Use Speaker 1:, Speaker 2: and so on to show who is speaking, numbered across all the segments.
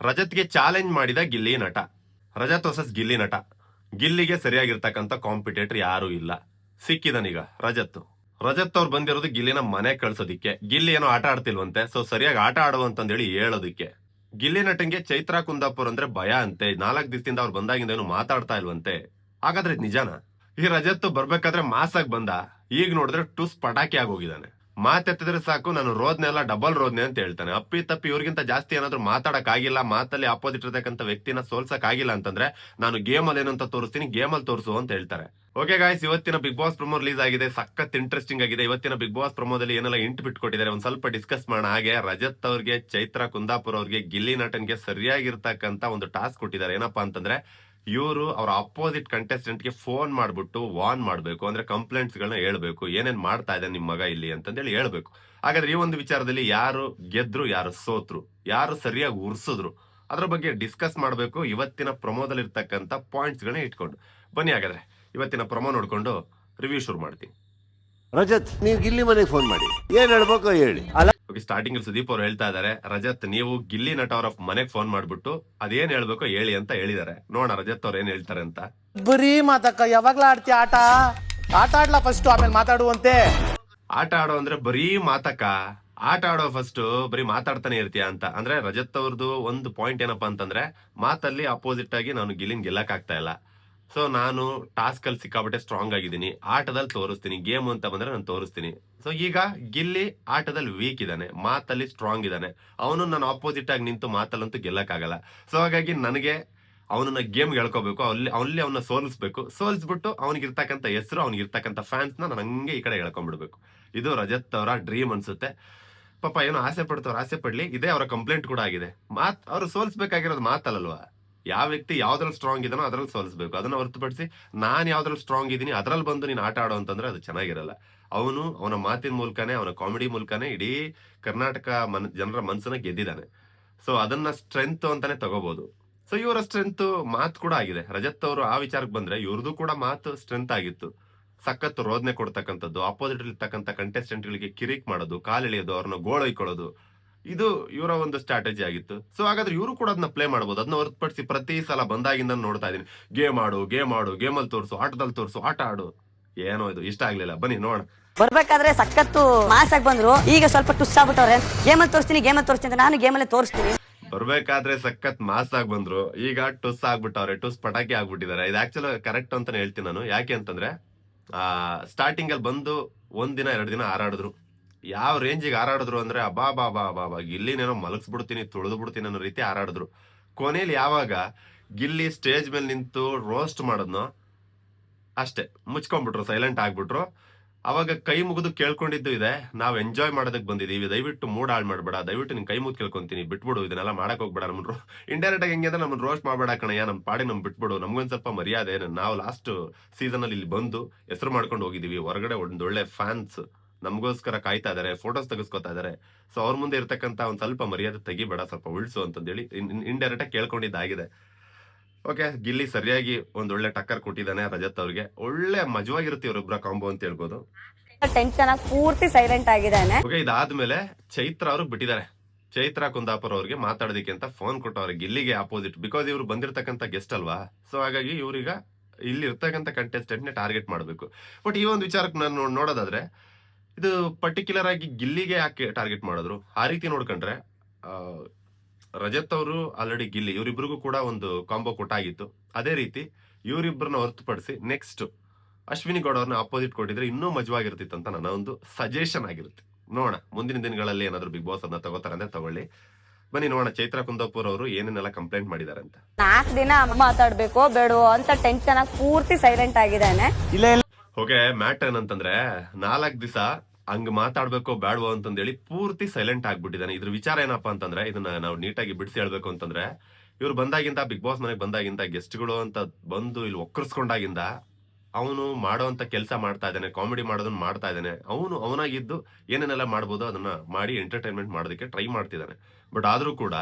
Speaker 1: ರಜತ್ಗೆ challenge ಮಾಡಿದ ಗಿಲ್ಲಿ ನಟ. Rajat versus Gilli ನಟ. ಗಿಲ್ಲಿಗೆ ಸರಿಯಾಗಿರ್ತಕ್ಕಂಥ ಕಾಂಪಿಟೇಟರ್ ಯಾರು ಇಲ್ಲ. ಸಿಕ್ಕಿದನೀಗ ರಜತ್ ರಜತ್ ಅವ್ರು ಬಂದಿರೋದು ಗಿಲ್ಲಿನ ಮನೆ ಕಳ್ಸೋದಿಕ್ಕೆ. ಗಿಲ್ಲಿ ಏನೋ ಆಟ ಆಡ್ತಿಲ್ವಂತೆ, ಸೊ ಸರಿಯಾಗಿ ಆಟ ಆಡುವಂತಂದೇಳಿ ಹೇಳೋದಿಕ್ಕೆ. ಗಿಲ್ಲಿ ನಟಂಗೆ ಚೈತ್ರ ಕುಂದಾಪುರ್ ಅಂದ್ರೆ ಭಯ ಅಂತೆ. ನಾಲ್ಕು ದಿವಸದಿಂದ ಅವ್ರು ಬಂದಾಗಿಂದ ಏನು ಮಾತಾಡ್ತಾ ಇಲ್ವಂತೆ. ಹಾಗಾದ್ರೆ ನಿಜಾನ? ಈ ರಜತ್ ಬರ್ಬೇಕಾದ್ರೆ ಮಾಸಾಗ್ ಬಂದ. ಈಗ ನೋಡಿದ್ರೆ ಟುಸ್ ಪಟಾಕಿ ಆಗೋಗಿದ್ದಾನೆ. ಮಾತೆತ್ತಿದ್ರೆ ಸಾಕು, ನಾನು ರೋದ್ನೆ ಅಲ್ಲ ಡಬಲ್ ರೋದ್ನೆ ಅಂತ ಹೇಳ್ತಾನೆ. ಅಪ್ಪಿ ತಪ್ಪಿ ಇವ್ರಿಗಿಂತ ಜಾಸ್ತಿ ಏನಾದ್ರು ಮಾತಾಡಕ್ ಆಗಿಲ್ಲ ಮಾತಲ್ಲಿ ಅಪೋಸಿಟ್ ಇರತಕ್ಕಂತ ವ್ಯಕ್ತಿನ ಸೋಲ್ಸಕ್ ಆಗಿಲ್ಲ ಅಂತಂದ್ರೆ ನಾನು ಗೇಮ್ ಅಲ್ಲಿ ಏನಂತ ತೋರಿಸ್ತೀನಿ ಅಲ್ಲಿ ತೋರಿಸು ಅಂತ ಹೇಳ್ತಾರೆ. ಓಕೆ ಗಾಯ್ಸ್ ಇವತ್ತಿನ ಬಿಗ್ ಬಾಸ್ ಪ್ರೊಮೋ ರಿಲೀಸ್ ಆಗಿದೆ, ಸಖತ್ ಇಂಟ್ರೆಸ್ಟಿಂಗ್ ಆಗಿದೆ. ಇವತ್ತಿನ ಬಿಗ್ ಬಾಸ್ ಪ್ರೊಮೋದಲ್ಲಿ ಏನೆಲ್ಲ ಇಂಟ್ ಬಿಟ್ಕೊಟ್ಟಿದ್ದಾರೆ ಒಂದ್ ಸ್ವಲ್ಪ ಡಿಸ್ಕಸ್ ಮಾಡೋಣ. ಹಾಗೆ ರಜತ್ ಅವ್ರಿಗೆ, ಚೈತ್ರ ಕುಂದಾಪುರ ಅವ್ರಿಗೆ, ಗಿಲ್ಲಿ ನಟನ್ಗೆ ಸರಿಯಾಗಿರ್ತಕ್ಕಂತ ಒಂದು ಟಾಸ್ಕ್ ಕೊಟ್ಟಿದ್ದಾರೆ. ಏನಪ್ಪಾ ಅಂತಂದ್ರೆ ಇವರು ಅವರ ಅಪೋಸಿಟ್ ಕಂಟೆಸ್ಟೆಂಟ್ಗೆ ಫೋನ್ ಮಾಡ್ಬಿಟ್ಟು ವಾರ್ನ್ ಮಾಡಬೇಕು, ಅಂದ್ರೆ ಕಂಪ್ಲೇಂಟ್ಸ್ ಹೇಳಬೇಕು, ಏನೇನ್ ಮಾಡ್ತಾ ಇದೆ ನಿಮ್ಮ ಮಗ ಇಲ್ಲಿ ಅಂತಂದೇಳಿ ಹೇಳ್ಬೇಕು. ಹಾಗಾದ್ರೆ ಈ ಒಂದು ವಿಚಾರದಲ್ಲಿ ಯಾರು ಗೆದ್ರು, ಯಾರು ಸೋತ್ರು, ಯಾರು ಸರಿಯಾಗಿ ಉರ್ಸಿದ್ರು, ಅದ್ರ ಬಗ್ಗೆ ಡಿಸ್ಕಸ್ ಮಾಡಬೇಕು, ಇವತ್ತಿನ ಪ್ರೊಮೋದಲ್ಲಿ ಇರ್ತಕ್ಕಂಥ ಪಾಯಿಂಟ್ಸ್ ಗಳನ್ನ ಇಟ್ಕೊಂಡು. ಬನ್ನಿ ಹಾಗಾದ್ರೆ, ಇವತ್ತಿನ ಪ್ರೊಮೋ ನೋಡ್ಕೊಂಡು ರಿವ್ಯೂ ಶುರು ಮಾಡ್ತೀನಿ.
Speaker 2: ರಜತ್, ನೀವು ಇಲ್ಲಿ ಮನೆಗೆ ಫೋನ್ ಮಾಡಿ, ಏನ್ ಹೇಳ್ಬೇಕು ಹೇಳಿ.
Speaker 1: ಓಕೆ ಸ್ಟಾರ್ಟಿಂಗ್ ಅಲ್ಲಿ ಸುದೀಪ್ ಅವ್ರು ಹೇಳ್ತಾ ಇದಾರೆ ರಜತ್ ನೀವು ಗಿಲ್ಲಿ ನಟ ಅವರ ಮನೆಗೆ ಫೋನ್ ಮಾಡ್ಬಿಟ್ಟು ಅದೇನ್ ಹೇಳ್ಬೇಕು ಹೇಳಿ ಅಂತ ಹೇಳಿದಾರೆ. ನೋಡೋಣ ರಜತ್ ಅವ್ರು ಏನ್ ಹೇಳ್ತಾರೆ ಅಂತ.
Speaker 3: ಬರೀ ಮಾತಕ್ಕ ಯಾವಾಗ್ಲಾ ಆಡ್ತಿ ಆಟ? ಆಟ ಆಡ್ಲಾ ಫಸ್ಟ್ ಆಮೇಲೆ ಮಾತಾಡುವಂತೆ?
Speaker 1: ಆಟ ಆಡೋ ಅಂದ್ರೆ ಬರೀ ಮಾತಕ್ಕ? ಆಟ ಆಡೋ ಫಸ್ಟ್ ಬರೀ ಮಾತಾಡ್ತಾನೆ ಇರ್ತೀಯ ಅಂತ. ಅಂದ್ರೆ ರಜತ್ ಅವ್ರದ್ದು ಒಂದು ಪಾಯಿಂಟ್ ಏನಪ್ಪಾ ಅಂತಂದ್ರೆ ಮಾತಲ್ಲಿ ಅಪೋಸಿಟ್ ಆಗಿ ನಾನು ಗಿಲ್ಲಿನ್ ಗೆಲ್ಲಕ್ ಆಗ್ತಾ ಇಲ್ಲ. ಸೊ ನಾನು ಟಾಸ್ಕ್ ಅಲ್ಲಿ ಸಿಕ್ಕಾಪಟ್ಟೆ ಸ್ಟ್ರಾಂಗ್ ಆಗಿದ್ದೀನಿ. ಆಟದಲ್ಲಿ ತೋರಿಸ್ತೀನಿ. ಗೇಮ್ ಅಂತ ಬಂದ್ರೆ ನಾನು ತೋರಿಸ್ತೀನಿ. ಸೊ ಈಗ ಗಿಲ್ಲಿ ಆಟದಲ್ಲಿ ವೀಕ್ ಇದ್ದಾನೆ. ಮಾತಲ್ಲಿ ಸ್ಟ್ರಾಂಗ್ ಇದ್ದಾನೆ. ಅವನು ನಾನು ಆಪೋಸಿಟ್ ಆಗಿ ನಿಂತು ಮಾತಲ್ಲಂತೂ ಗೆಲ್ಲಕ್ಕಾಗಲ್ಲ. ಸೊ ಹಾಗಾಗಿ ನನಗೆ ಅವನನ್ನ ಗೇಮ್ ಹೇಳ್ಕೋಬೇಕು ಅಲ್ಲಿ ಅಲ್ಲಿ ಅವನ್ನ ಸೋಲಿಸ್ಬೇಕು. ಸೋಲಿಸ್ಬಿಟ್ಟು ಅವನಿಗಿರ್ತಕ್ಕಂಥ ಹೆಸರು ಅವನಿಗಿರ್ತಕ್ಕಂಥ ಫ್ಯಾನ್ಸ್ನ ನಾನು ಹಂಗೆ ಈ ಕಡೆ ಹೇಳ್ಕೊಂಡ್ಬಿಡ್ಬೇಕು ಇದು ರಜತ್ ಅವರ ಡ್ರೀಮ್ ಅನ್ಸುತ್ತೆ. ಪಾಪ ಏನೋ ಆಸೆ ಪಡ್ತವ್ರು, ಆಸೆ ಪಡ್ಲಿ. ಇದೇ ಅವರ ಕಂಪ್ಲೇಂಟ್ ಕೂಡ ಆಗಿದೆ. ಮಾತ್, ಅವರು ಸೋಲಿಸ್ಬೇಕಾಗಿರೋದು ಮಾತಲ್ಲಲ್ವಾ? ಯಾವ ವ್ಯಕ್ತಿ ಯಾವ್ದ್ರಲ್ಲಿ ಸ್ಟ್ರಾಂಗ್ ಇದನೋ ಅದ್ರಲ್ಲಿ ಸೋಲಿಸ್ಬೇಕು. ಅದನ್ನ ಹೊರತುಪಡಿಸಿ ನಾನು ಯಾವ್ದ್ರಲ್ಲಿ ಸ್ಟ್ರಾಂಗ್ ಇದೀನಿ ಅದ್ರಲ್ಲಿ ಬಂದು ನೀನು ಆಟ ಆಡೋ ಅಂತಂದ್ರೆ ಅದು ಚೆನ್ನಾಗಿರಲ್ಲ. ಅವನು ಅವನ ಮಾತಿನ ಮೂಲಕನೇ, ಅವನ ಕಾಮಿಡಿ ಮೂಲಕನೇ ಇಡೀ ಕರ್ನಾಟಕ ಮನ್, ಜನರ ಮನಸ್ಸನ್ನ ಗೆದ್ದಿದ್ದಾನೆ. ಸೊ ಅದನ್ನ ಸ್ಟ್ರೆಂತ್ ಅಂತಾನೆ ತಗೋಬಹುದು ಸೊ ಇವರ ಸ್ಟ್ರೆಂತ್ ಮಾತು ಕೂಡ ಆಗಿದೆ. ರಜತ್ ಅವರು ಆ ವಿಚಾರಕ್ಕೆ ಬಂದ್ರೆ ಇವ್ರದ್ದು ಕೂಡ ಮಾತು ಸ್ಟ್ರೆಂತ್ ಆಗಿತ್ತು. ಸಖತ್ ರೋದನೆ ಕೊಡ್ತಕ್ಕಂಥದ್ದು ಅಪೋಸಿಟ್ ಇರ್ತಕ್ಕಂಥ ಕಂಟೆಸ್ಟೆಂಟ್ ಗಳಿಗೆ ಕಿರಿಕ್ ಮಾಡೋದು ಕಾಲೆಳೆಯೋದು ಅವ್ರನ್ನ ಗೋಳೊಯ್ಕೊಳ್ಳೋದು ಇದು ಇವರ ಒಂದು ಸ್ಟ್ರಾಟಜಿ ಆಗಿತ್ತು. ಸೊ ಹಾಗಾದ್ರೆ ಇವರು ಕೂಡ ಅದನ್ನ ಪ್ಲೇ ಮಾಡಬಹುದು ಅದನ್ನ ಹೊರತುಪಡಿಸಿ ಪ್ರತಿ ಸಲ ಬಂದಾಗಿಂದ ನೋಡ್ತಾ ಇದೀನಿ ಗೇಮ್ ಆಡು ಗೇಮ್ ಆಡು ಗೇಮಲ್ಲಿ ತೋರಿಸು ಆಟದಲ್ಲಿ ತೋರಿಸು ಆಟ ಆಡು. ಏನೋ ಇದು ಇಷ್ಟ ಆಗ್ಲಿಲ್ಲ. ಬನ್ನಿ ನೋಡ
Speaker 4: ಬರ್ಬೇಕಾದ್ರೆ ಸಖತ್ತು ಮಾಸ್ ಆಗಿ ಬಂದ್ರು. ಈಗ ಸ್ವಲ್ಪ ಟುಸ್ ಆಗ್ಬಿಟ್ಟವ್ರೆ. ಅಲ್ಲಿ ತೋರಿಸ್ತೀನಿ ಗೇಮಲ್ಲಿ ತೋರಿಸ್ತೀನಿ ಅಂತ ನಾನು ಅಲ್ಲಿ ತೋರಿಸ್ತೀನಿ.
Speaker 1: ಬರ್ಬೇಕಾದ್ರೆ ಸಖತ್ ಮಾಸ್ ಆಗಿ ಬಂದ್ರು. ಈಗ ಟುಸ್ ಆಗ್ಬಿಟ್ಟವ್ರೆ. ಟುಸ್ ಪಟಾಕಿ ಆಗ್ಬಿಟ್ಟಿದ್ದಾರೆ. ಇದು ಆಕ್ಚುಲ್ ಕರೆಕ್ಟ್ ಅಂತಾನೆ ಹೇಳ್ತೀನಿ ನಾನು. ಯಾಕೆ ಅಂತಂದ್ರೆ ಆ ಸ್ಟಾರ್ಟಿಂಗ್ ಅಲ್ಲಿ ಬಂದು ಒಂದ್ ದಿನ ಎರಡು ದಿನ ಹಾರಾಡಿದ್ರು. ಯಾವ ರೇಂಜಿಗೆ ಹಾರಾಡಿದ್ರು ಅಂದ್ರೆ ಅಬಾ ಬಾ ಬಾ ಬಾ ಬಾ ಗಿಲ್ಲಿನೇನೋ ಮಲಗಿಸ್ಬಿಡ್ತೀನಿ ತುಳಿದು ಬಿಡ್ತೀನಿ ಅನ್ನೋ ರೀತಿ ಹಾರಾಡಿದ್ರು. ಕೊನೆಯಲ್ಲಿ ಯಾವಾಗ ಗಿಲ್ಲಿ ಸ್ಟೇಜ್ ಮೇಲೆ ನಿಂತು ರೋಸ್ಟ್ ಮಾಡೋದ್ನೋ, ಅಷ್ಟೇ, ಮುಚ್ಕೊಂಡ್ಬಿಟ್ರು ಸೈಲೆಂಟ್ ಆಗ್ಬಿಟ್ರು. ಅವಾಗ ಕೈ ಮುಗಿದು ಕೇಳ್ಕೊಂಡಿದ್ದು ಇದೆ, ನಾವು ಎಂಜಾಯ್ ಮಾಡೋದಕ್ಕೆ ಬಂದಿದ್ದೀವಿ ದಯವಿಟ್ಟು ಮೂಡ್ ಹಾಳು ಮಾಡ್ಬೇಡ, ದಯವಿಟ್ಟು ನಿನ್ ಕೈ ಮುಗಿದು ಕೇಳ್ಕೊಂತೀನಿ, ಬಿಟ್ಬಿಡು, ಇದನ್ನೆಲ್ಲ ಮಾಡಕ್ಕೆ ಹೋಗ್ಬೇಡ ನಮ್ಮ ಇಂಡೈರೆಕ್ಟ್ ಆಗಿ ಹೆಂಗೆ ಅಂದ್ರೆ ನಮ್ಮನ್ನು ರೋಸ್ಟ್ ಮಾಡ್ಬೇಡ ಕಣಯ್ಯ, ನಮ್ ಪಾಡಿ ನಮ್ಮ ಬಿಟ್ಬಿಡು, ನಮ್ಗೊಂದು ಸ್ವಲ್ಪ ಮರ್ಯಾದೆ ನಾವು ಲಾಸ್ಟ್ ಸೀಸನ್ ಅಲ್ಲಿ ಇಲ್ಲಿ ಬಂದು ಹೆಸರು ಮಾಡ್ಕೊಂಡು ಹೋಗಿದೀವಿ, ಹೊರಗಡೆ ಒಂದೊಳ್ಳೆ ಫ್ಯಾನ್ಸ್ ನಮಗೋಸ್ಕರ ಕಾಯ್ತಾ ಇದಾರೆ ಫೋಟೋಸ್ ತೆಗೆಸ್ಕೊತಾ ಇದಾರೆ. ಸೊ ಅವ್ರ ಮುಂದೆ ಇರ್ತಕ್ಕಂತ ಒಂದ್ ಸ್ವಲ್ಪ ಮರ್ಯಾದೆ ತೆಗಿಬೇಡ ಸ್ವಲ್ಪ ಉಳಿಸು ಅಂತಂದೇಳಿ ಇಂಡೈರೆಕ್ಟ್ ಆಗಿ ಕೇಳ್ಕೊಂಡಿದ್ದಾಗಿದೆ. ಓಕೆ ಗಿಲ್ಲಿ ಸರಿಯಾಗಿ ಒಂದ್ ಒಳ್ಳೆ ಟಕ್ಕರ್ ಕೊಟ್ಟಿದ್ದಾನೆ ರಜತ್ ಅವ್ರಿಗೆ. ಒಳ್ಳೆ ಮಜವಾಗಿರುತ್ತೆ ಇವ್ರಿಬ್ರ ಕಾಂಬೋ ಅಂತ ಹೇಳ್ಬೋದು.
Speaker 4: ಟೆನ್ಷನ್ ಆಗಿ ಪೂರ್ತಿ ಸೈಲೆಂಟ್ ಆಗಿದ್ದಾನೆ.
Speaker 1: ಓಕೆ ಇದಾದ್ಮೇಲೆ ಚೈತ್ರ ಅವ್ರಿಗೆ ಬಿಟ್ಟಿದ್ದಾರೆ. ಚೈತ್ರ ಕುಂದಾಪುರ ಅವ್ರಿಗೆ ಮಾತಾಡೋದಿಕ್ಕೆ ಅಂತ ಫೋನ್ ಕೊಟ್ಟವ್ರೆ ಗಿಲ್ಲಿಗೆ ಅಪೋಸಿಟ್ ಬಿಕಾಸ್ ಇವ್ರು ಬಂದಿರತಕ್ಕಂತ ಗೆಸ್ಟ್ ಅಲ್ವಾ? ಸೊ ಹಾಗಾಗಿ ಇವ್ರೀಗ ಇಲ್ಲಿ ಇರ್ತಕ್ಕಂಥ ಕಂಟೆಸ್ಟೆಂಟ್ನ ಟಾರ್ಗೆಟ್ ಮಾಡಬೇಕು. ಬಟ್ ಈ ಒಂದು ವಿಚಾರಕ್ಕೆ ನಾನು ನೋಡೋದಾದ್ರೆ ಇದು ಪರ್ಟಿಕ್ಯುಲರ್ ಆಗಿ ಗಿಲ್ಲಿಗೆ ಯಾಕೆ ಟಾರ್ಗೆಟ್ ಮಾಡಿದ್ರು? ಆ ರೀತಿ ನೋಡ್ಕೊಂಡ್ರೆ ಆ, ರಜತ್ ಅವರು ಆಲ್ರೆಡಿ ಗಿಲ್ಲಿ ಇವರಿಬ್ಬರಿಗೂ ಕೂಡ ಒಂದು ಕಾಂಬೋ ಕೊಟ್ಟಾಗಿತ್ತು. ಅದೇ ರೀತಿ ಇವರಿಬ್ಬರನ್ನ ಹೊರತುಪಡಿಸಿ ನೆಕ್ಸ್ಟ್ ಅಶ್ವಿನಿ ಗೌಡ ಅವ್ರನ್ನ ಅಪೋಸಿಟ್ ಕೊಟ್ಟಿದ್ರೆ ಇನ್ನೂ ಮಜವಾಗಿರ್ತಿತ್ತು ಅಂತ ನನ್ನ ಒಂದು ಸಜೆಷನ್ ಆಗಿರುತ್ತೆ. ನೋಡೋಣ ಮುಂದಿನ ದಿನಗಳಲ್ಲಿ ಏನಾದ್ರು ಬಿಗ್ ಬಾಸ್ ಅದನ್ನ ತಗೋತಾರೆ ಅಂದ್ರೆ ತಗೊಳ್ಳಿ. ಬನ್ನಿ ನೋಡೋಣ ಚೈತ್ರ ಕುಂದಾಪುರ್ ಅವರು ಏನೇನೆಲ್ಲ ಕಂಪ್ಲೇಂಟ್ ಮಾಡಿದ್ದಾರೆ ಅಂತ
Speaker 4: ನಾಲ್ಕು ದಿನ ಮಾತಾಡ್ಬೇಕು ಬೇಡವೋ ಅಂತ ಟೆನ್ಷನ್ ಆಗಿ ಪೂರ್ತಿ ಸೈಲೆಂಟ್ ಆಗಿದ್ದಾನೆ.
Speaker 3: ಇಲ್ಲ.
Speaker 1: ಓಕೆ ಮ್ಯಾಟ್ ಏನಂತಂದ್ರೆ ನಾಲ್ಕ್ ದಿವಸ ಹಂಗ್ ಮಾತಾಡ್ಬೇಕೋ ಬೇಡವೋ ಅಂತಂದೇಳಿ ಪೂರ್ತಿ ಸೈಲೆಂಟ್ ಆಗ್ಬಿಟ್ಟಿದ್ದಾನೆ. ಇದ್ರ ವಿಚಾರ ಏನಪ್ಪಾ ಅಂತಂದ್ರೆ, ಇದನ್ನ ನಾವು ನೀಟಾಗಿ ಬಿಡಿಸಿ ಹೇಳ್ಬೇಕು ಅಂತಂದ್ರೆ, ಇವ್ರು ಬಂದಾಗಿಂದ, ಬಿಗ್ ಬಾಸ್ ಮನೆಗೆ ಬಂದಾಗಿಂದ, ಗೆಸ್ಟ್ಗಳು ಅಂತ ಬಂದು ಇಲ್ಲಿ ಒಕ್ಕರ್ಸ್ಕೊಂಡಾಗಿಂದ, ಅವನು ಮಾಡೋವಂಥ ಕೆಲಸ ಮಾಡ್ತಾ ಇದ್ದಾನೆ, ಕಾಮಿಡಿ ಮಾಡೋದನ್ನ ಮಾಡ್ತಾ ಇದ್ದಾನೆ. ಅವನು ಅವನಾಗಿದ್ದು ಏನೇನೆಲ್ಲ ಮಾಡ್ಬೋದು ಅದನ್ನ ಮಾಡಿ ಎಂಟರ್ಟೈನ್ಮೆಂಟ್ ಮಾಡೋದಕ್ಕೆ ಟ್ರೈ ಮಾಡ್ತಿದ್ದಾನೆ. ಬಟ್ ಆದ್ರೂ ಕೂಡ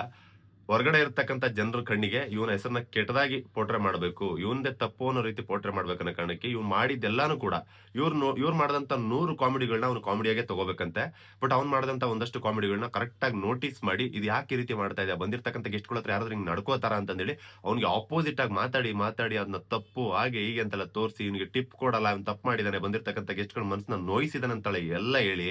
Speaker 1: ಹೊರಗಡೆ ಇರ್ತಕ್ಕಂಥ ಜನರ ಕಣ್ಣಿಗೆ ಇವನ ಹೆಸರನ್ನ ಕೆಟ್ಟದಾಗಿ ಪೋಟ್ರೆ ಮಾಡಬೇಕು. ಇವನದೇ ತಪ್ಪು ಅನ್ನೋ ರೀತಿ ಪೋಟ್ರೆ ಮಾಡ್ಬೇಕನ್ನೋ ಕಾರಣಕ್ಕೆ ಇವ್ನು ಮಾಡಿದ್ದೆಲ್ಲಾನು ಕೂಡ ಇವ್ರು ಇವ್ರು ಮಾಡಿದಂತ ನೂರು ಕಾಮಿಡಿಗಳನ್ನ ಅವ್ನು ಕಾಮಿಡಿಯಾಗೆ ತಗೋಬೇಕಂತೆ. ಬಟ್ ಅವ್ನು ಮಾಡಿದಂತ ಒಂದಷ್ಟು ಕಾಮಿಡಿಗಳನ್ನ ಕರೆಕ್ಟಾಗಿ ನೋಟಿಸ್ ಮಾಡಿ ಇದು ಯಾಕೆ ರೀತಿ ಮಾಡ್ತಾ ಇದೆ ಬಂದಿರ್ತಕ್ಕಂಥ ಗೆಸ್ಟ್ಗಳ ಹತ್ರ ಯಾರಾದ್ರೂ ಹಿಂಗ್ ನಡ್ಕೋತಾರ ಅಂತಂದೇಳಿ ಅವ್ನಿಗೆ ಆಪೋಸಿಟ್ ಆಗಿ ಮಾತಾಡಿ ಮಾತಾಡಿ ಅದನ್ನ ತಪ್ಪು, ಹಾಗೆ ಹೀಗೆ ಅಂತೆಲ್ಲ ತೋರಿಸಿ, ಇವನಿಗೆ ಟಿಪ್ ಕೊಡಲ್ಲ ಅವ್ನು ತಪ್ಪು ಮಾಡಿದಾನೆ, ಬಂದಿರ್ತಕ್ಕಂಥ ಗೆಸ್ಟ್ಗಳ ಮನಸ್ಸನ್ನ ನೋಯಿಸಿದಾನೆ ಅಂತೇಳಿ ಎಲ್ಲ ಹೇಳಿ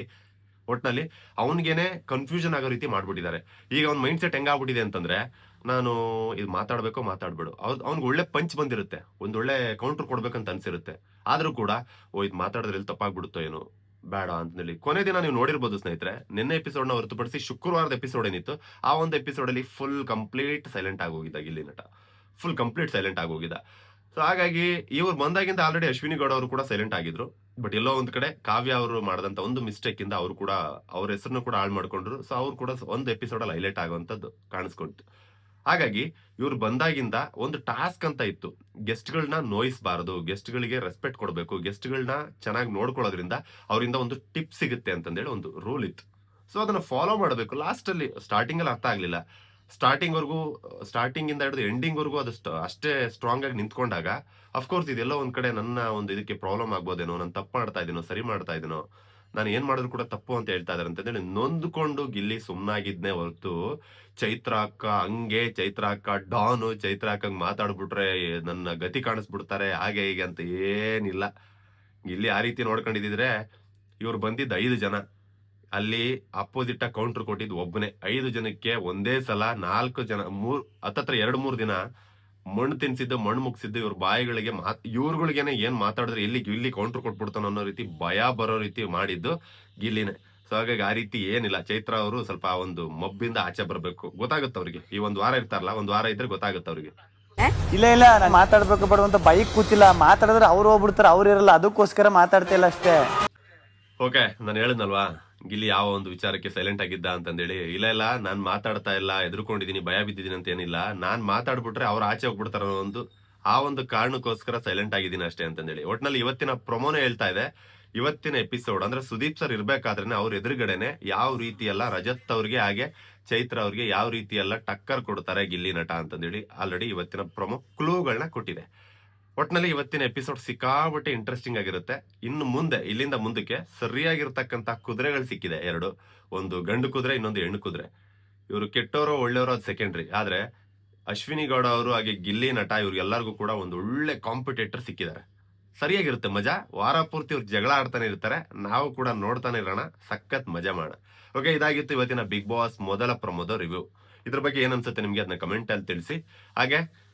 Speaker 1: ಒಟ್ನಲ್ಲಿ ಅವನಿಗೇನೆ ಕನ್ಫ್ಯೂಷನ್ ಆಗೋ ರೀತಿ ಮಾಡ್ಬಿಟ್ಟಿದ್ದಾರೆ. ಈಗ ಅವ್ನ ಮೈಂಡ್ ಸೆಟ್ ಹೆಂಗಾಗ್ಬಿಟ್ಟಿದೆ ಅಂತಂದ್ರೆ, ನಾನು ಇದು ಮಾತಾಡಬೇಕೋ ಮಾತಾಡ್ಬೇಡು. ಅವ್ನಿಗೆ ಒಳ್ಳೆ ಪಂಚ್ ಬಂದಿರುತ್ತೆ. ಒಂದ್ ಒಳ್ಳೆ ಕೌಂಟರ್ ಕೊಡ್ಬೇಕಂತ ಅನ್ಸಿರುತ್ತೆ. ಆದ್ರೂ ಕೂಡ, ಓ, ಇದು ಮಾತಾಡಿದ್ರೆ ಎಲ್ಲಿ ತಪ್ಪಾಗ್ಬಿಡುತ್ತೋ ಏನೋ, ಬೇಡ ಅಂತೇಳಿ ಕೊನೆ ದಿನ ನೀವು ನೋಡಿರ್ಬೋದು ಸ್ನೇಹಿತರೆ, ನಿನ್ನೆ ಎಪಿಸೋಡ್ನ ಹೊರತುಪಡಿಸಿ ಶುಕ್ರವಾರದ ಎಪಿಸೋಡ್ ಏನಿತ್ತು, ಆ ಒಂದು ಎಪಿಸೋಡ್ ಅಲ್ಲಿ ಫುಲ್ ಕಂಪ್ಲೀಟ್ ಸೈಲೆಂಟ್ ಆಗೋಗಿದ್ದ ಇಲ್ಲಿ ನಟ. ಫುಲ್ ಕಂಪ್ಲೀಟ್ ಸೈಲೆಂಟ್ ಆಗೋಗಿದ್ದ. ಸೊ ಹಾಗಾಗಿ ಇವ್ರು ಬಂದಾಗಿಂದ ಆಲ್ರೆಡಿ ಅಶ್ವಿನಿ ಗೌಡ ಅವರು ಕೂಡ ಸೈಲೆಂಟ್ ಆಗಿದ್ರು. ಬಟ್ ಎಲ್ಲೋ ಒಂದ್ ಕಡೆ ಕಾವ್ಯ ಅವರು ಮಾಡಿದಂತ ಒಂದು ಮಿಸ್ಟೇಕ್ ಇಂದ ಅವರು ಕೂಡ ಅವ್ರ ಹೆಸರನ್ನು ಕೂಡ ಹಾಳು ಮಾಡ್ಕೊಂಡ್ರು. ಸೊ ಅವ್ರು ಕೂಡ ಒಂದು ಎಪಿಸೋಡ್ ಅಲ್ಲಿ ಹೈಲೈಟ್ ಆಗುವಂತದ್ದು ಕಾಣಿಸ್ಕೊಂತು. ಹಾಗಾಗಿ ಇವ್ರು ಬಂದಾಗಿಂದ ಒಂದು ಟಾಸ್ಕ್ ಅಂತ ಇತ್ತು. ಗೆಸ್ಟ್ಗಳನ್ನ ನೋಯಿಸಬಾರದು ಗೆಸ್ಟ್ಗಳಿಗೆ ರೆಸ್ಪೆಕ್ಟ್ ಕೊಡಬೇಕು ಗೆಸ್ಟ್ಗಳನ್ನ ಚೆನ್ನಾಗಿ ನೋಡ್ಕೊಳ್ಳೋದ್ರಿಂದ ಅವರಿಂದ ಒಂದು ಟಿಪ್ ಸಿಗುತ್ತೆ ಅಂತಂದೇಳಿ ಒಂದು ರೂಲ್ ಇತ್ತು. ಸೊ ಅದನ್ನ ಫಾಲೋ ಮಾಡಬೇಕು. ಲಾಸ್ಟ್ ಅಲ್ಲಿ ಸ್ಟಾರ್ಟಿಂಗ್ ಅಲ್ಲಿ ಅರ್ಥ ಆಗ್ಲಿಲ್ಲ. ಸ್ಟಾರ್ಟಿಂಗ್ ವರ್ಗೂ ಸ್ಟಾರ್ಟಿಂಗ್ ಇಂದ ಹಿಡಿದು ಎಂಡಿಂಗ್ ವರ್ಗೂ ಅದು ಅಷ್ಟೇ ಸ್ಟ್ರಾಂಗ್ ಆಗಿ ನಿಂತ್ಕೊಂಡಾಗ ಅಫ್ಕೋರ್ಸ್ ಇದೆಲ್ಲ ಒಂದು ಕಡೆ ನನ್ನ ಒಂದು ಇದಕ್ಕೆ ಪ್ರಾಬ್ಲಮ್ ಆಗ್ಬೋದೇನೋ, ನಾನು ತಪ್ಪು ಮಾಡ್ತಾ ಇದೀನೋ ಸರಿ ಮಾಡ್ತಾ ಇದೀನೋ ನಾನು ಏನು ಮಾಡಿದ್ರು ಕೂಡ ತಪ್ಪು ಅಂತ ಹೇಳ್ತಾ ಇದಾರೆ ಅಂತಂದೇಳಿ ನೊಂದ್ಕೊಂಡು ಗಿಲ್ಲಿ ಸುಮ್ಮನಾಗಿದ್ನೇ ಹೊರತು ಚೈತ್ರ ಅಕ್ಕ ಹಂಗೆ, ಚೈತ್ರ ಅಕ್ಕ ಡಾನು, ಚೈತ್ರ ಮಾತಾಡ್ಬಿಟ್ರೆ ನನ್ನ ಗತಿ ಕಾಣಿಸ್ಬಿಡ್ತಾರೆ, ಹಾಗೆ ಹೀಗೆ ಅಂತ ಏನಿಲ್ಲ. ಇಲ್ಲಿ ಆ ರೀತಿ ನೋಡ್ಕೊಂಡಿದ್ರೆ ಇವ್ರು ಬಂದಿದ್ದು ಐದು ಜನ. ಅಲ್ಲಿ ಅಪೋಸಿಟ್ ಕೌಂಟರ್ ಕೊಟ್ಟಿದ್ದು ಒಬ್ಬನೇ. ಐದು ಜನಕ್ಕೆ ಒಂದೇ ಸಲ ನಾಲ್ಕು ಜನ ಮೂರ್ ಹತ್ತತ್ರ ಎರಡು ಮೂರು ದಿನ ಮಣ್ಣು ತಿನ್ಸಿದ್ದು ಮಣ್ಣು ಮುಗಿಸಿದ್ದು ಇವ್ರ ಬಾಯಿಗಳಿಗೆ ಮಾತ್ ಇವ್ರುಗಳಿಗೇನೆ ಏನ್ ಮಾತಾಡಿದ್ರೆ ಇಲ್ಲಿ ಇಲ್ಲಿ ಕೌಂಟರ್ ಕೊಟ್ಬಿಡ್ತಾನೋ ಅನ್ನೋ ರೀತಿ ಭಯ ಬರೋ ರೀತಿ ಮಾಡಿದ್ದು ಗಿಲ್ಲಿನೇ. ಸೊ ಹಾಗಾಗಿ ಆ ರೀತಿ ಏನಿಲ್ಲ. ಚೈತ್ರ ಅವರು ಸ್ವಲ್ಪ ಆ ಒಂದು ಮಬ್ಬಿಂದ ಆಚೆ ಬರಬೇಕು. ಗೊತ್ತಾಗುತ್ತೆ ಅವ್ರಿಗೆ. ಈ ಒಂದು ವಾರ ಇರ್ತಾರಲ್ಲ ಒಂದು ವಾರ ಇದ್ರೆ ಗೊತ್ತಾಗುತ್ತೆ ಅವ್ರಿಗೆ.
Speaker 5: ಇಲ್ಲ ಇಲ್ಲ ನಾನು ಮಾತಾಡ್ಬೇಕು ಬರುವಂತ ಬೈಕ್ ಕೂತಿಲ್ಲ. ಮಾತಾಡಿದ್ರೆ ಅವ್ರು ಹೋಗ್ಬಿಡ್ತಾರೆ ಅವ್ರು ಇರಲ್ಲ. ಅದಕ್ಕೋಸ್ಕರ ಮಾತಾಡ್ತಿಲ್ಲ ಅಷ್ಟೇ.
Speaker 1: ಓಕೆ ನಾನು ಹೇಳಿದ್ನಲ್ವಾ? ಗಿಲ್ಲಿ ಯಾವ ಒಂದು ವಿಚಾರಕ್ಕೆ ಸೈಲೆಂಟ್ ಆಗಿದ್ದ ಅಂತಂದೇಳಿ, ಇಲ್ಲ ಇಲ್ಲ, ನಾನು ಮಾತಾಡ್ತಾ ಇಲ್ಲ ಎದುರುಕೊಂಡಿದ್ದೀನಿ ಭಯ ಬಿದ್ದಿದ್ದೀನಿ ಅಂತ ಏನಿಲ್ಲ ನಾನು ಮಾತಾಡ್ಬಿಟ್ರೆ ಅವ್ರು ಆಚೆ ಹೋಗ್ಬಿಡ್ತಾರ ಒಂದು, ಆ ಒಂದು ಕಾರಣಕ್ಕೋಸ್ಕರ ಸೈಲೆಂಟ್ ಆಗಿದ್ದೀನಿ ಅಷ್ಟೇ ಅಂತಂದೇಳಿ. ಒಟ್ನಲ್ಲಿ ಇವತ್ತಿನ ಪ್ರೊಮೋನೇ ಹೇಳ್ತಾ ಇದೆ, ಇವತ್ತಿನ ಎಪಿಸೋಡ್ ಅಂದ್ರೆ ಸುದೀಪ್ ಸರ್ ಇರ್ಬೇಕಾದ್ರೆ ಅವ್ರ ಎದುರುಗಡೆನೆ ಯಾವ ರೀತಿ ಎಲ್ಲ ರಜತ್ ಅವ್ರಿಗೆ ಹಾಗೆ ಚೈತ್ರ ಅವ್ರಿಗೆ ಯಾವ ರೀತಿ ಎಲ್ಲ ಟಕ್ಕರ್ ಕೊಡ್ತಾರೆ ಗಿಲ್ಲಿ ನಟ ಅಂತಂದೇಳಿ ಆಲ್ರೆಡಿ ಇವತ್ತಿನ ಪ್ರೊಮೋ ಕ್ಲೂಗಳನ್ನ ಕೊಟ್ಟಿದೆ. ಒಟ್ನಲ್ಲಿ ಇವತ್ತಿನ ಎಪಿಸೋಡ್ ಸಿಕ್ಕಾಬಟ್ಟೆ ಇಂಟ್ರೆಸ್ಟಿಂಗ್ ಆಗಿರುತ್ತೆ. ಇನ್ನು ಮುಂದೆ, ಇಲ್ಲಿಂದ ಮುಂದಕ್ಕೆ ಸರಿಯಾಗಿರ್ತಕ್ಕಂಥ ಕುದುರೆಗಳು ಸಿಕ್ಕಿದೆ ಎರಡು. ಒಂದು ಗಂಡು ಕುದುರೆ, ಇನ್ನೊಂದು ಹೆಣ್ಣು ಕುದುರೆ. ಇವರು ಕೆಟ್ಟವರೋ ಒಳ್ಳೆಯವರೋ ಅದು ಸೆಕೆಂಡ್ರಿ ಆದ್ರೆ ಅಶ್ವಿನಿ ಗೌಡ ಅವರು ಹಾಗೆ ಗಿಲ್ಲಿ ನಟ ಇವ್ರಿಗೆಲ್ಲರಿಗೂ ಕೂಡ ಒಂದು ಒಳ್ಳೆ ಕಾಂಪಿಟೇಟರ್ ಸಿಕ್ಕಿದ್ದಾರೆ. ಸರಿಯಾಗಿರುತ್ತೆ ಮಜಾ. ವಾರ ಪೂರ್ತಿ ಇವ್ರು ಜಗಳ ಆಡ್ತಾನೆ ಇರ್ತಾರೆ. ನಾವು ಕೂಡ ನೋಡ್ತಾನೆ ಇರೋಣ. ಸಖತ್ ಮಜಾ ಮಾಡೋಣ. ಓಕೆ ಇದಾಗಿತ್ತು ಇವತ್ತಿನ ಬಿಗ್ ಬಾಸ್ ಮೊದಲ ಪ್ರಮೋದ ರಿವ್ಯೂ ಇದ್ರ ಬಗ್ಗೆ ಏನನ್ಸುತ್ತೆ ನಿಮಗೆ? ಅದನ್ನ ಕಮೆಂಟಲ್ಲಿ ತಿಳಿಸಿ. ಹಾಗೆ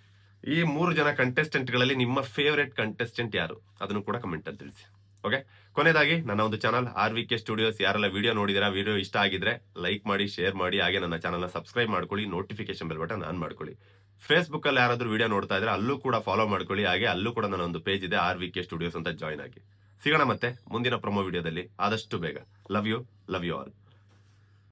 Speaker 1: ಈ ಮೂರು ಜನ ಕಂಟೆಸ್ಟೆಂಟ್ಗಳಲ್ಲಿ ಗಳಲ್ಲಿ ನಿಮ್ಮ ಫೇವರೇಟ್ ಕಂಟೆಸ್ಟೆಂಟ್ ಯಾರು? ಅದನ್ನು ಕೂಡ ಕಮೆಂಟ್ ಅಲ್ಲಿ ತಿಳಿಸಿ. ಓಕೆ ಕೊನೆಯದಾಗಿ ನನ್ನ ಒಂದು channel R V K studios ಯಾರೆಲ್ಲ ವಿಡಿಯೋ ನೋಡಿದಿರಾ ವಿಡಿಯೋ ಇಷ್ಟ ಆಗಿದ್ರೆ ಲೈಕ್ ಮಾಡಿ ಶೇರ್ ಮಾಡಿ, ಹಾಗೆ ನನ್ನ ಚಾನಲ್ನ ಸಬ್ಸ್ಕ್ರೈಬ್ ಮಾಡ್ಕೊಳ್ಳಿ ನೋಟಿಫಿಕೇಶನ್ ಬೆಲ್ ಬಟನ್ ಆನ್ ಮಾಡ್ಕೊಳ್ಳಿ. ಫೇಸ್ಬುಕ್ ಅಲ್ಲಿ ಯಾರಾದರೂ ವಿಡಿಯೋ ನೋಡ್ತಾ ಇದ್ರೆ ಅಲ್ಲೂ ಕೂಡ ಫಾಲೋ ಮಾಡ್ಕೊಳ್ಳಿ, ಹಾಗೆ ಅಲ್ಲೂ ಕೂಡ ನನ್ನ ಒಂದು ಪೇಜ್ ಇದೆ ಆರ್ ವಿ ಕೆ ಸ್ಟುಡಿಯೋಸ್ ಅಂತ ಜಾಯ್ನ್ ಆಗಿ. ಸಿಗೋಣ ಮತ್ತೆ ಮುಂದಿನ ಪ್ರೊಮೋ ವಿಡಿಯೋದಲ್ಲಿ ಆದಷ್ಟು ಬೇಗ. Love you love you all